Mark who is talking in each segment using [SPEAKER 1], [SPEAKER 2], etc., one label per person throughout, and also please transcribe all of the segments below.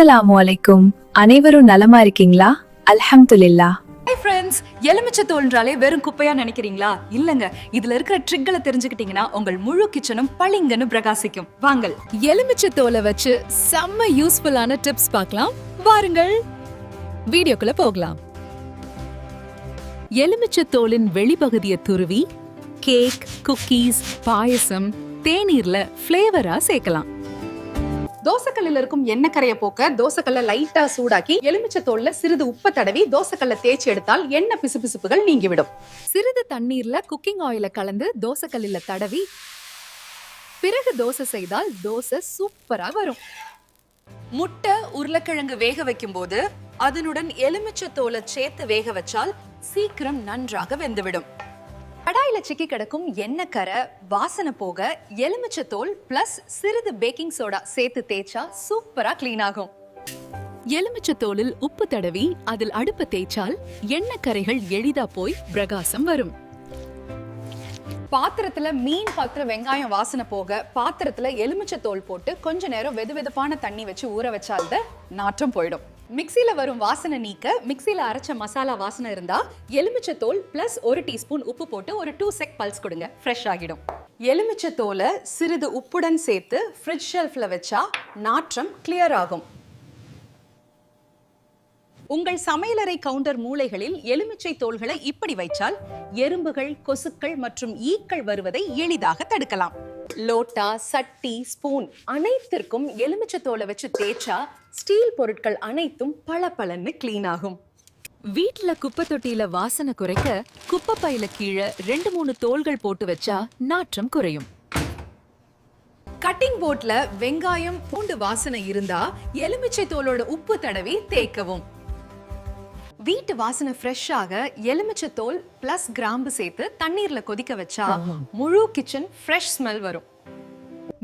[SPEAKER 1] அஸ்ஸலாமு அலைக்கும். அனைவரும் நலமா இருக்கீங்களா? அல்ஹம்துலில்லா.
[SPEAKER 2] ஹாய் ஃப்ரெண்ட்ஸ் எலுமிச்சை தோல்ன்றாலே வெறும் குப்பையா நினைக்கிறீங்களா? இல்லங்க. இதுல இருக்கிற ட்ரிக்களை தெரிஞ்சுக்கிட்டீங்கன்னா உங்கள் முழு கிச்சனும் பளிங்கன்னு பிரகாசிக்கும். வாங்கள் எலுமிச்சை தோலை வச்சு செம்ம யூஸ்ஃபுல்லான டிப்ஸ் பார்க்கலாம். வாருங்கள் வீடியோக்குள்ள போகலாம். எலுமிச்சை தோலின் வெளிப்பகுதியை துருவி கேக் குக்கீஸ் பாயசம் தேநீர்ல ஃப்ளேவரா சேர்க்கலாம்.
[SPEAKER 3] தோசைக்கல்லில் இருக்கும் எண்ணெய் கரையை போக்க தோசைக்கல்ல லைட்டா சூடாக்கி எலுமிச்சை தோல்ல சிறிது உப்பை தடவி தோசைக்கல்ல தேய்ச்சி எடுத்தால் எண்ணெய் பிசுபிசுப்புகள் நீங்கிவிடும்.
[SPEAKER 2] சிறிது தண்ணீர்ல குக்கிங் ஆயில கலந்து தோசைக்கல்லில் தடவி பிறகு தோசை செய்தால் தோசை சூப்பரா வரும். முட்டை உருளைக்கிழங்கு வேக வைக்கும் போது அதனுடன் எலுமிச்சை தோலை சேர்த்து வேக வச்சால் சீக்கிரம் நன்றாக வெந்துவிடும். வாயில சிக்கி கிடக்கும் எண்ணெய் கரை வாசனை போக எலுமிச்சை தோல் பிளஸ் சிறிது பேக்கிங் சோடா சேர்த்து தேய்ச்சா சூப்பரா கிளீன் ஆகும். எலுமிச்சை தோலில் உப்பு தடவி அதில் அடுப்பு தேய்ச்சால் எண்ணெய் கரைகள் எளிதா போய் பிரகாசம் வரும்.
[SPEAKER 3] பாத்திரத்துல மீன் பாத்திர வெங்காயம் வாசனை போக பாத்திரத்துல எலுமிச்சை தோல் போட்டு கொஞ்ச நேரம் வெது வெதுப்பான தண்ணி வச்சு ஊற வச்சால் நாற்றம் போயிடும். மிக்சியில் வரும் வாசனை நீக்க மிக்சியில் அரைச்ச மசாலா வாசனை இருந்தால் எலுமிச்சை தோல் ப்ளஸ் ஒரு டீஸ்பூன் உப்பு போட்டு ஒரு டூ செக் பல்ஸ் கொடுங்க. ஃப்ரெஷ் ஆகிடும். எலுமிச்சை தோலை சிறிது உப்புடன் சேர்த்து ஃப்ரிட்ஜ் ஷெல்ஃபில் வச்சா நாற்றம் கிளியர் ஆகும். உங்கள் சமையலறை கவுண்டர் மூலைகளில் எலுமிச்சை தோள்களை இப்படி வைச்சால் எறும்புகள் கொசுக்கள் மற்றும் ஈக்கள் வருவதை எளிதாக தடுக்கலாம். லோட்டா சட்டி ஸ்பூன் அனைத்திற்கும் எலுமிச்சை தோலை வச்சு தேய்ச்சா ஸ்டீல் பொருட்கள் அனைத்தும் பல பலன்னு கிளீன் ஆகும்.
[SPEAKER 2] வீட்ல குப்பை தொட்டியில வாசனை குறைக்க குப்பை பையில கீழே ரெண்டு மூணு தோள்கள் போட்டு வச்சா நாற்றம் குறையும்.
[SPEAKER 3] கட்டிங் போட்ல வெங்காயம் பூண்டு வாசனை இருந்தா எலுமிச்சை தோலோட உப்பு தடவி தேய்க்கவும். வீட்டு வாசனை ஃப்ரெஷ்ஷாக எலுமிச்சை தோல் பிளஸ் கிராம்பு சேர்த்து தண்ணீர்ல கொதிக்க வச்சா முழு கிச்சன் ஃப்ரெஷ் ஸ்மெல் வரும்.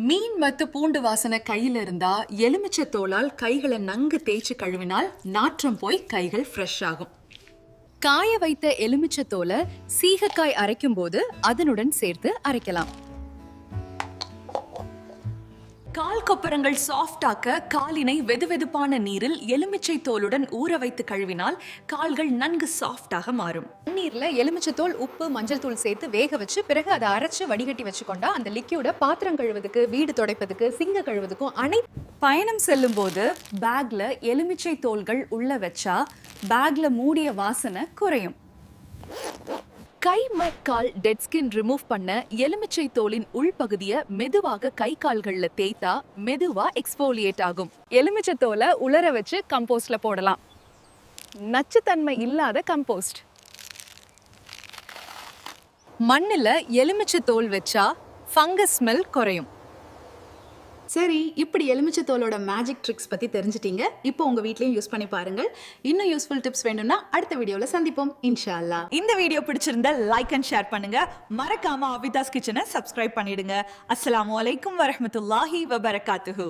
[SPEAKER 3] மீன் மத்து பூண்டு வாசனை கையில இருந்தா எலுமிச்சை தோலால் கைகளை நன்கு தேய்ச்சி கழுவினால் நாற்றம் போய் கைகள் ஃப்ரெஷ் ஆகும். காய வைத்த எலுமிச்சை தோலை சீகக்காய் அரைக்கும் போது அதனுடன் சேர்த்து அரைக்கலாம். கால் கொப்பரங்கள் சாஃப்டாக்க காலினை வெதுவெதுப்பான நீரில் எலுமிச்சை தோலுடன் ஊற வைத்து கழுவினால் கால்கள் நன்கு சாஃப்டாக மாறும். நீரில் எலுமிச்சை தோல் உப்பு மஞ்சள் தூள் சேர்த்து வேக வச்சு பிறகு அதை அரைச்சு வடிகட்டி வச்சுக்கொண்டா அந்த லிக்யூட பாத்திரம் கழுவதுக்கு வீடு துடைப்பதுக்கு சிங்க கழுவதுக்கும் அனை பயணம் செல்லும் போது பேக்ல எலுமிச்சை தோல்கள் உள்ள வச்சா பேக்ல மூடிய வாசனை குறையும்.
[SPEAKER 2] கை கால் டெட் ஸ்கின் ரிமூவ் பண்ண எலுமிச்சை தோலின் உள்பகுதியை மெதுவாக கை கால்கள்ல தேய்த்தா மெதுவா எக்ஸ்போலியேட் ஆகும்.
[SPEAKER 3] எலுமிச்சை தோலை உலர வச்சு கம்போஸ்ட்ல போடலாம். நச்சுத்தன்மை இல்லாத கம்போஸ்ட் மண்ணில் எலுமிச்சை தோல் வச்சா ஃபங்கஸ் ஸ்மெல் குறையும். சரி இப்படி எலுமிச்சை தோலோட மேஜிக் ட்ரிக்ஸ் பத்தி தெரிஞ்சிட்டீங்க. இப்போ உங்க வீட்லயும் யூஸ் பண்ணி பாருங்கள். இன்னும் யூஸ்ஃபுல் டிப்ஸ் வேணும்னா அடுத்த வீடியோவில் சந்திப்போம். இன்ஷா அல்லாஹ்
[SPEAKER 4] இந்த வீடியோ பிடிச்சிருந்தா லைக் அண்ட் ஷேர் பண்ணுங்க. மறக்காம அவிதாஸ் கிச்சனை சப்ஸ்கிரைப் பண்ணிடுங்க. அஸ்லாம் அலைக்கும் வரமத்துல்லாஹி வபரகாத்துஹூ.